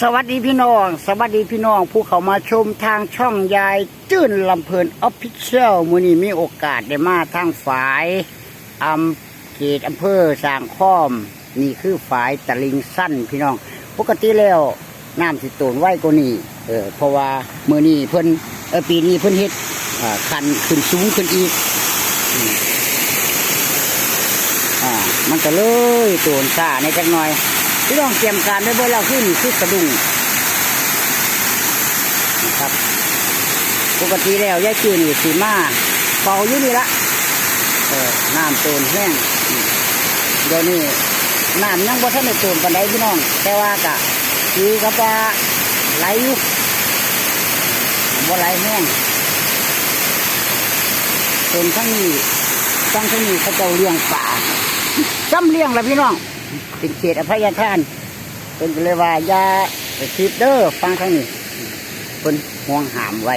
สวัสดีพี่น้อง สวัสดีพี่น้อง ผู้เขามาชมทางช่องยายจื้นลำเพลินออฟฟิเชียลมือนี้มีโอกาสได้มาทางฝายอำเขตอำเภอสางค้อม นี่คือฝายตะลิงสั้นพี่น้อง ปกติแล้วน้ำสิโตนไว้กว่านี้เออเพราะว่ามือนี้เพิ่นเออปีนี้เพิ่นเฮ็ดอ่าคันขึ้นสูงขึ้นอีกอ่ามันก็เลยโตนซ่าในจักหน่อย พี่น้องเตรียมการไว้เบื่อแล้วขึ้นคือกระดุงนะครับ ปกติแล้วยายจืนนี่สีมาเป่าอยู่นี่ละเออน้ำโตนแห้งเดี๋ยวนี้น้ำยังบ่ทันได้โตนปานใดพี่น้อง แต่ว่ากะคือกับว่าไหลอยู่บ่ไหลแห้งโตนทั้งนี้ทั้งทั้งนี้เขาเจ้าเลี้ยงป่าซ้ำเลี้ยงละพี่น้อง เป็นเขตอภัยทานเป็นเลยว่ายาคิดเด้อฟังทางนี้เป็นห่วงหามไว้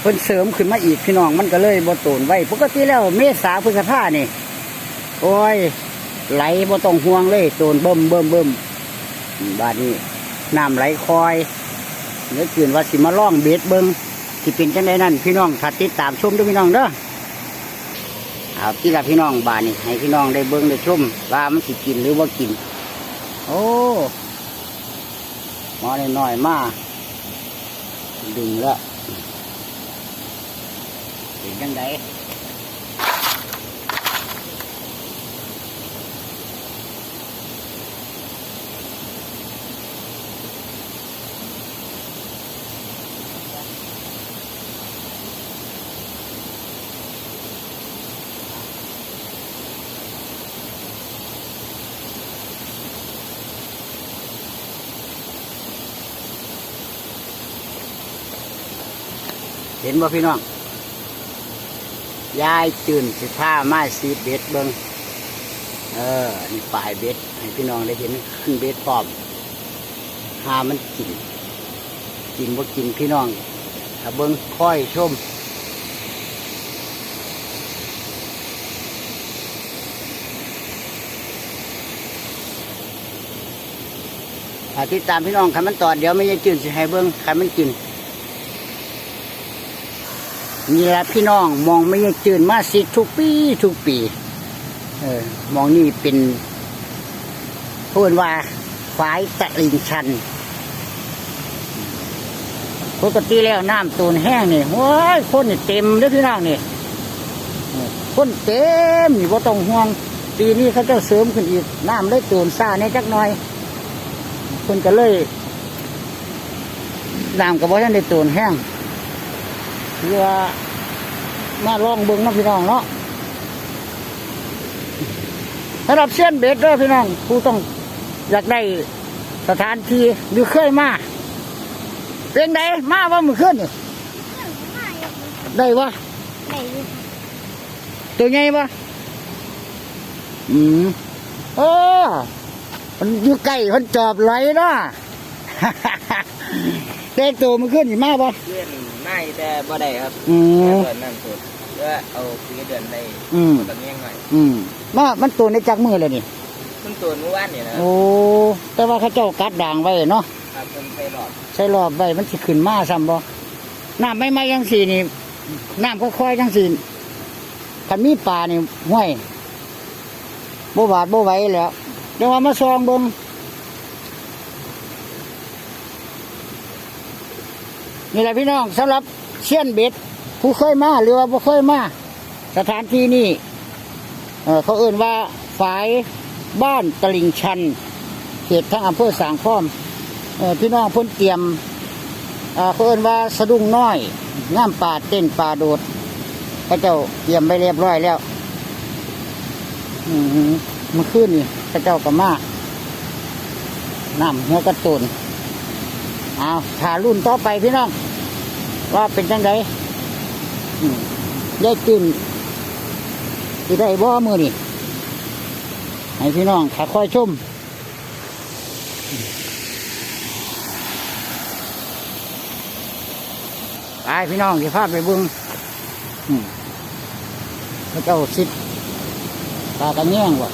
เพิ่นเสริมขึ้นมาอีกพี่น้องมันก็เลยบ่โตนไว้ปกติแล้วเมษาพฤษภาเนี่โอ้ย ไหลบ่ต้องห่วงเลยโตนเบิ่มเบิ่มเบิ่มบาดนี้น้ำไหลคอยเนื้อจืนว่าสิมาล่องเบ็ดเบิงที่เป็นจังไดนั่นพี่น้องถ้าติดตามชมด้วยพี่น้องเด้อ เอาที่ละพี่น้องบานนี่ให้พี่น้องได้เบิ้งได้ชมว่ามันสิกินหรือว่ากิน โอ้หมอน้อยๆมาดึงแล้วเป็นยังไง เห็นบ่พี่น้อง ยายตื่นสิผ้าไม้สีเบ็ดเบิ้งเออนี่ปลายเบ็ด ให้พี่น้องได้เห็นขึ้นเบ็ดพร้อมหามันกิน กินบ่กินพี่น้อง ถ้าเบิ้งค่อยชมถ้าติดตามพี่น้องคันมันตอดเดี๋ยวไม่ยายจืนสิให้เบิ้งคันมันกิน นี่แหละพี่น้องมองไม่ยายจืนมาสิทุกปีทุกปี เออ มองนี่เป็นพูดว่าฝายตะลิงชันปกติแล้วน้ำตูนแห้งนี่โอ้ยคนนี่เต็มเด้อพี่น้องนี่คนเต็มนี่บ่ต้องห่วงปีนี้เขาจ้าเสริมขึ้นอีกน้ำเลยตูนซ่าในจักหน่อย คนก็เลยน้ำกับว่าท่านได้ตูนแห้ง เพื่อมาลองเบิ้งเนาะพี่น้องเนาะสำหรับเส้นเบ็ดเด้อพี่น้องผู้ต้องอยากได้สถานที่หรือเคยมาเป็นไงมาว่ามือขึ้นนี่ได้ปะตัวใหญ่ปะอืมโอ้มันอยู่ใกล้คนจอบไหลเนาะเต้ตัวมันขึ้นอีกมากปะ อนไม่แต่บ่ได้ครับอืมเดือนนั่นสุดเพื่อเอาคุยเดือนได้อืมตอนนี้หน่อยอืมมามันตัวในจักมือเลยนี่เพิ่งตัวเมื่อวานเนี่ยนะโอ้แต่ว่าเขาเจ้ากัดด่างไว้เนาะครับเป็นไปหลอดใช้รอบไว้มันสิขึ้นมาซ้ำบ่น้ำไม่ไม่ยังสีนี่น้ำค่อยๆจังสีคันมีปลานี่ห้วยบ่บาดบ่ไหวแล้วเดี๋ยวว่ามาซองเบิ่ง นี่แหละพี่น้องสำหรับเชียนเบ็ด ผู้เคยมาหรือว่าบ่เคยมาสถานที่นี่เเขาเอ่นว่าฝายบ้านตลิ่งชัน เขตทั้งอำเภอสางค้อมอพี่น้องเพ้นเตรียมเเขาเอิ้นว่าสะดุ้งน้อยง่ามป่าเต้นป่าโดดพระเจ้าเตรียมไปเรียบร้อยแล้วอืมเมื่อคืนนี่พระเจ้าก็มาน้ำหัวกระตุน เอาถ่ารุ่นต่อไปพี่น้อง ว่าเป็นจังไดอืมยายตื่นที่ได้บ่มือนี่ให้พี่น้องถ้าค่อยชมไปพี่น้องที่พาไปบึงพระเจ้าสิทธิ์ตากันแย่งวะ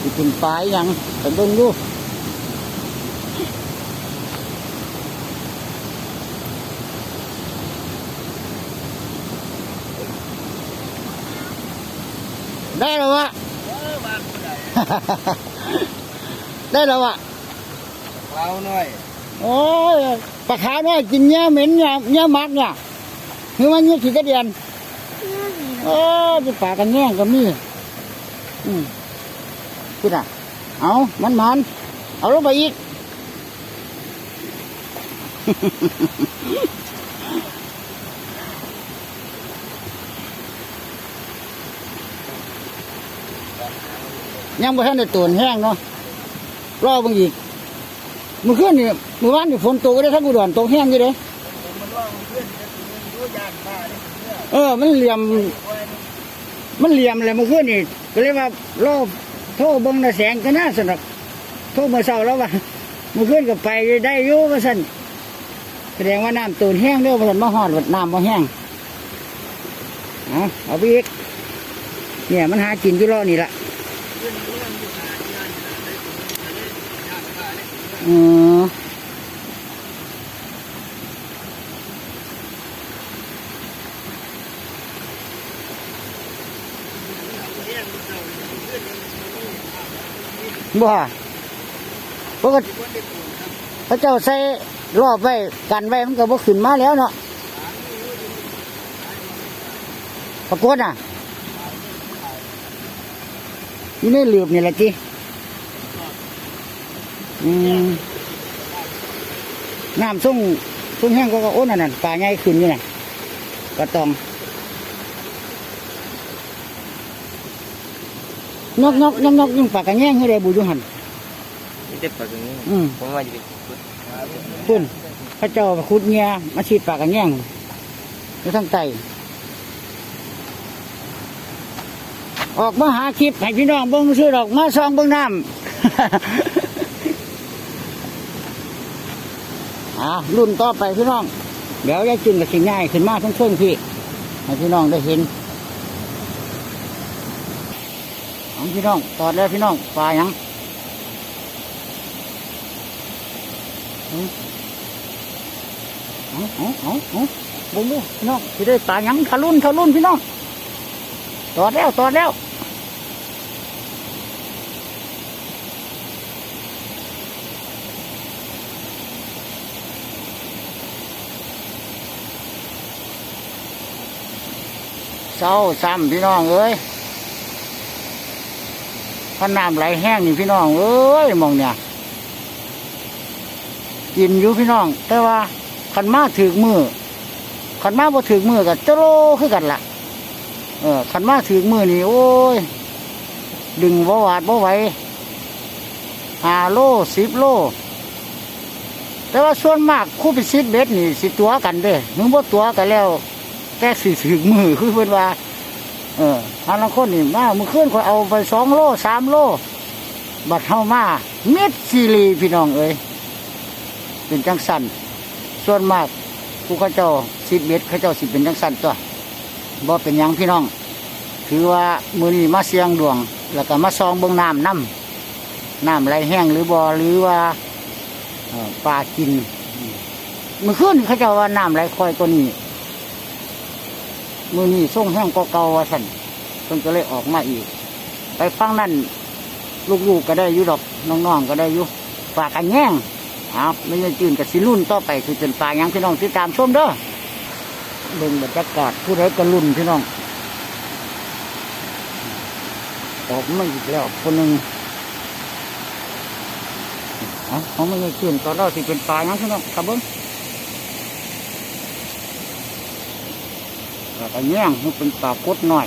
สิเป็นปลายยังไปเบิ่งดู ได้แล้ววะได้แล้ววะเราหน่อย โอ้ยปลาขาวน้อยกินเนื้อเหม็นเนี่ยเนื้อมักเนี่ยคือมันเนื้อขี้กระเดียนโอ้ยไปปลากันแง่งก็มีอืมพูดอะ เอามันมันเอาลงไปอีก ยังบ่ทันได้ตูนแห้งเนาะรอบางอีกมื่อคืนนี่เมื่อวานนี่ฝนตกได้ทั้งอุดรตกแห้งอยู่เด้มันว่ามันเพื่อนจะรู้ยานบ้าเนี่ยเนี่ยเออ มันเหลี่ยม มันเหลี่ยมเลยมื่อคืนนี่ก็เลยว่ารอโทรเบิ่งนะแสงก็น่าสนุกโทรมาเช้าแล้วว่ามื่อคืนก็ไปได้อยู่ว่าซั่นแสดงว่าน้ำตูนแห้งเด้อว่าซั่นมาฮอดว่าน้ำบ่แห้งเอาเอาไปอีกเนี่ยมันหากินอยู่รอนี่ละ อือบ่ปกติพระเจ้าใส่รอบไว้กันไว้มันก็บ่ขึ้นมาแล้วเนาะปรากฏอะอยู่ในหลืบนี่แหละจี อืมน้ำส่งส่งแห้งก็ก็โอ้นั่นน่ะปลาใหญ่ขึ้นนี่น่ะก็ต้องนกนกนกนกยิ่งปลากระแยงให้ได้บุญยุหันนี่จะปากอย่างนี้อืมผมว่าจะเป็นพุ่นพระเจ้าขุดเงียมาฉีดปากกันแย่งอยู่ทั้งใจออกมาหาคลิปให้พี่น้องเบิ้งซื้อดอกมาซองเบิ้งน้ำ อ่ารุ่นต่อไปพี่น้อง เดี๋ยวยายจึงกับสิ่งง่ายขึ้นมาทั้งเครื่องพี่ให้พี่น้องได้เห็นเอาพี่น้องตอดแล้วพี่น้องปลาหยังเอาเอาเอาเอาบงดูพี่น้องที่ได้ปลาหยังทะลุนทะลุนพี่น้องตอดแล้วตอดแล้ว เศร้าซ้ำพี่น้องเอ้ยถ้าน้ำไหลแห้งนี่พี่น้องเอ้ยมองเนี่ยกินอยู่พี่น้อง แต่ว่าขันมาถือมือขันมาบ่ถือมือกับจะโลคือกันละ่ะ เออขันมาถือมือนี่โอ้ย ดึงบ่หวาดบ่ไหวหาโลสิบโล แต่ว่าส่วนมากคู่พิชิตเบ็ดนี่สิตัวกันเด้มึงบ่ตัวกันแล้ว แต่สิถือมือคือเพิ่นว่า เออทางละคนนี่มามือขึ้นก็เอาไปสองโลสามโล บัดเฮามาเม็ดซีรีพี่น้องเอ้ยเป็นจังสันส่วนมากผู้เขาเจ้าสิบเบ็ดเขาเจ้าสิเป็นจังสันตัวบ่เป็นยังพี่น้อง ถือว่ามือนี้มาเสียงดวง แล้วก็มาซองเบื้องน้ำน้ำน้ำไหลแห้งหรือบ่หรือว่าปลากินมื่อคืนเขาเจ้าว่าน้ำไหลคอยตัวนี้ มือนี้ส่งแห้งก็เก่าว่าสันเพิ่นก็เลยออกมาอีก ไปฟังนั่นลูกๆก็ได้อยู่ดอกน้องๆก็ได้อยู่ปลากันแย่งครับไม่ใช่จืนกับสิรุ่นต่อไปคือเป็นปลาหยังพี่น้องติดตามชมเด้อเบิ่งบรรยากาศผู้ใดก็รุ่นพี่น้องออกมาอีกแล้วคนหนึ่งเขาไม่ใช่จืนตอนเราสิเป็นปลาหยังพี่น้องครับเบิ้ง ปลากระแย่งมันเป็นปลากดหน่อย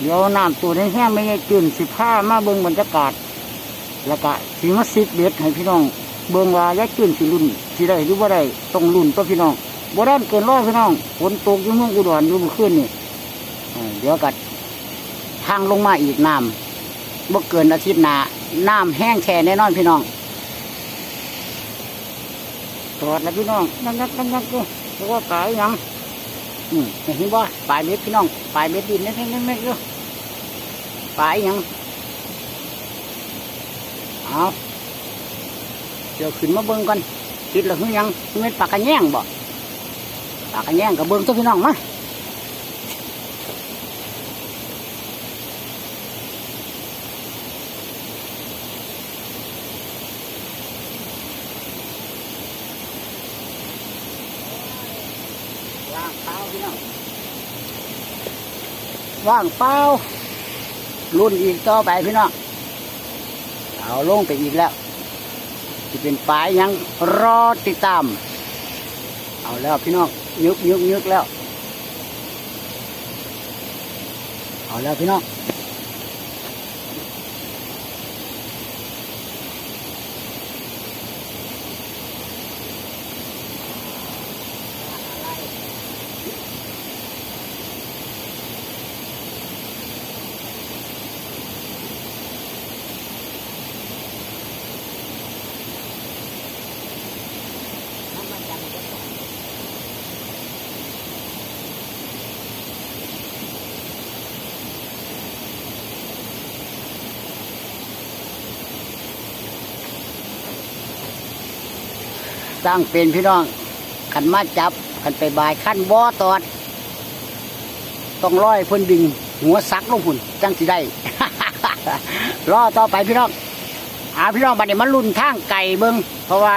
เดี๋ยวน้ำตัวนี้แห้งไม่ใช่จืนสิผ้ามาเบิ่งบรรยากาศ แล้วก็สีมาซิดเบ็ดให้พี่น้อง เบิ่งว่ายักจืนสิรุ่นสิได้หรือว่าได้ต้องรุ่นตัวพี่น้องบ่ด้เกินร้อยพี่น้องฝนตกอยู่เมืองอุดรอยู่เมื่อคืนนี่เออเดี๋ยวกัดทางลงมาอีกน้ำบ่เกินอาทิตย์หน้าน้ำแห้งแช่แน่นอนพี่น้อง ตรวจแล้วพี่น้องนั่งนั่งนั่งนั่งกูเพราะว่าไก่ยังอืมเห็นบ่ปลายเม็ดพี่น้องปลายเม็ดดินเล็กๆๆๆอยู่ปลายยังเอาเดี๋ยวขึ้นมาเบิ้งกันติดแล้วคือยังเป็ดปากระแยงบ่ปากระแยงกับเบิ้งตัวพี่น้องมาว่างเปล่าพี่น้อง ว่างเปล่ารุ่นอีกต่อไปพี่น้องเอาลงไปอีกแล้วจะเป็นปลายยังรอติดตาม เอาแล้วพี่น้องยึกยึกยึกแล้ว เอาแล้วพี่น้อง สร้างเป็นพี่น้องขันมาจับขันไปบายขั้นบ่อตอด ต้องร้อยพ่นดึง หัวซักลงพุ่นจังสิได้รอต่อไปพี่น้องอาพี่น้องบัดนี้มันรุ่นทางไก่เบิงเพราะว่า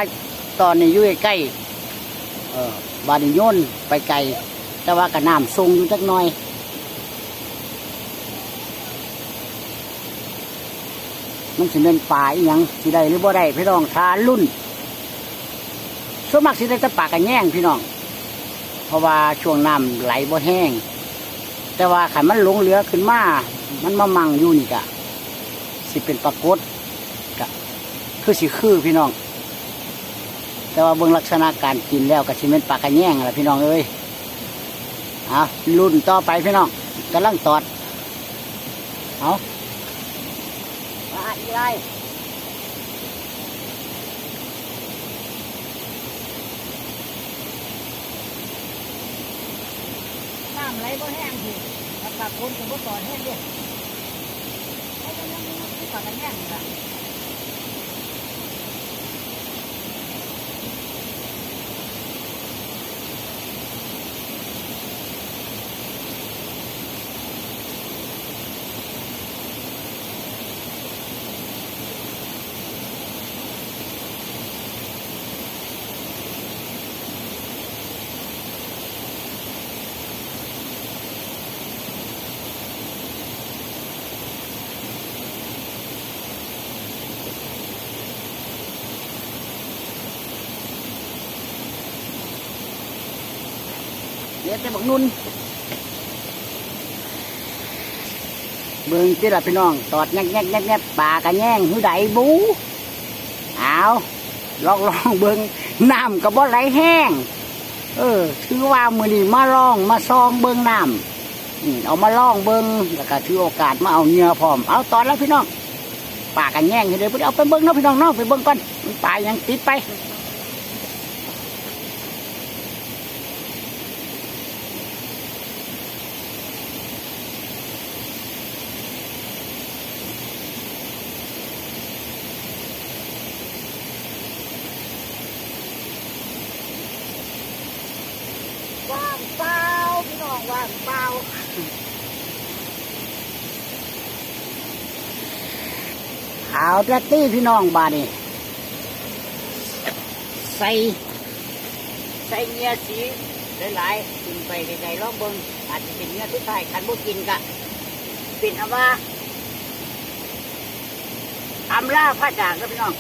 ตอนนี้อยู่ใกล้เออบาดนี้โยนไปไกลแต่ว่ากระน้ำทรงอยู่จักหน่อย มันสิเป็นป่าอีหยังสิได้หรือบ่ได้พี่น้องทารุ่น ส่วนมากสิได้แต่ปลากระแยงพี่น้อง เพราะว่าช่วงน้ำไหลบ่แห้ง แต่ว่าขันมันหลงเหลือขึ้นมา มันมามั่งอยู่นี่กะ สิเป็นปรากฏกะคือสิคือพี่น้อง แต่ว่าเบิ่งลักษณะการกินแล้วก็สิเป็นปลากระแยงแหละพี่น้องเอ้ยเอารุ่นต่อไปพี่น้องกำลังตอด เอามาอีไร น้ำไหลบ่แห้งสิอากาศคนก็ต่อแห้งด้เขาก็ยังมีปากกันแห้งอยู่ล่ะ ดี๋ยวจะบอกนุ่นเบิ่งที่ละพี่น้อง ตอดแงกแงกแงกแงกปลากระแยงหือใดบูเอาลองลองเบิ่งน้ำกับบ่ไหลแห้ง เออ ถือว่ามือนี้มาลองมาซองเบิ่งน้ำเอามาลองเบิ่งแล้วก็ถือโอกาสมาเอาเนื้อพร้อม เอาตอนแล้วพี่น้องปลากระแยงเดี๋ยวเอาไปเบิ่งเนาะพี่น้องเนาะไปเบิ่งก่อนมันปลายังติดไป ว่างเปล่าพี่ น้องว่างเปล่าเอาแท็กตี้พี่น้องบาดนี่ใส่ใส่เงียสีหลายๆกินไปไกลๆลองเบิ่งอาจจะเป็นเงียทุกทายคันบ่กินกะเป็นเอาว่าอำลาพระจากนะพี่น้อง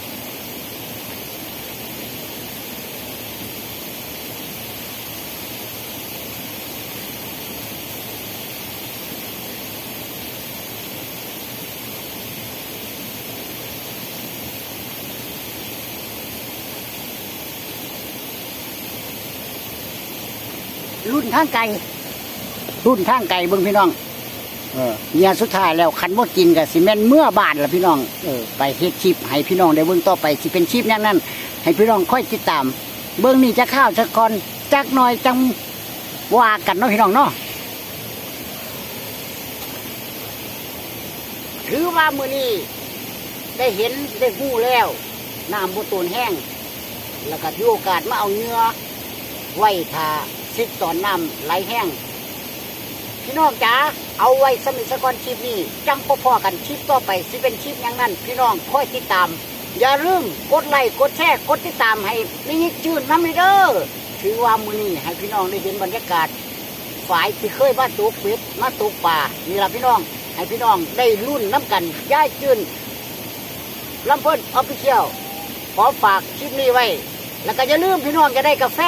รุ่นทางไก่รุ่นทางไก่เบิ่งพี่น้อง เออเนี่ยสุดท้ายแล้วคันว่ากินกับสิแม่นเมื่อบาทละพี่น้องเออไปเฮ็ดคลิปให้พี่น้องได้เบิ่งต่อไปสิเป็นคลิปอย่างนั้นให้พี่น้องค่อยติดตาม เบิ่งนี่จะข้าวจะก่อนจักหน่อยจังว่ากันเนาะพี่น้องเนาะถือว่ามือนี้ได้เห็นได้หู้แล้วน้ำบุตูนแห้ง แล้วก็ถือโอกาสมาเอาเนื้อไว้ทา ซิดตอนน้ำไหลแห้ง พี่น้องจ๋าเอาไว้สมิสกอนคลิปนี้ จังพ่อๆกันคลิปต่อไปสิเป็นคลิปอย่างนั้น พี่น้องคอยติดตาม อย่าลืมกดไลค์กดแชร์กดติดตามให้นี่ยิกจืดน้ำเลยเด้อถือว่ามือนี้ให้พี่น้องได้เห็นบรรยากาศฝ่ายที่เคยมาตกเป็ดมาตกป่านี่ละพี่น้องให้พี่น้องได้รุ่นน้ำกันย่ายจืนลำเพิ่นออฟฟิเชียลขอฝากคลิปนี้ไว้ แล้วก็อย่าลืมพี่น้องจะได้กาแฟ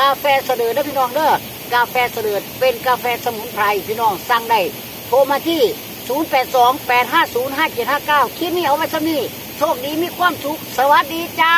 กาแฟเสดอนะพี่น้องเด้อกาแฟเสดอเป็นกาแฟสมุนไพรพี่น้องสั่งได้โทรมาที่ 0828505759คลิปนี้เอาไว้สำนี้โชคดีมีความสุขสวัสดีจ้า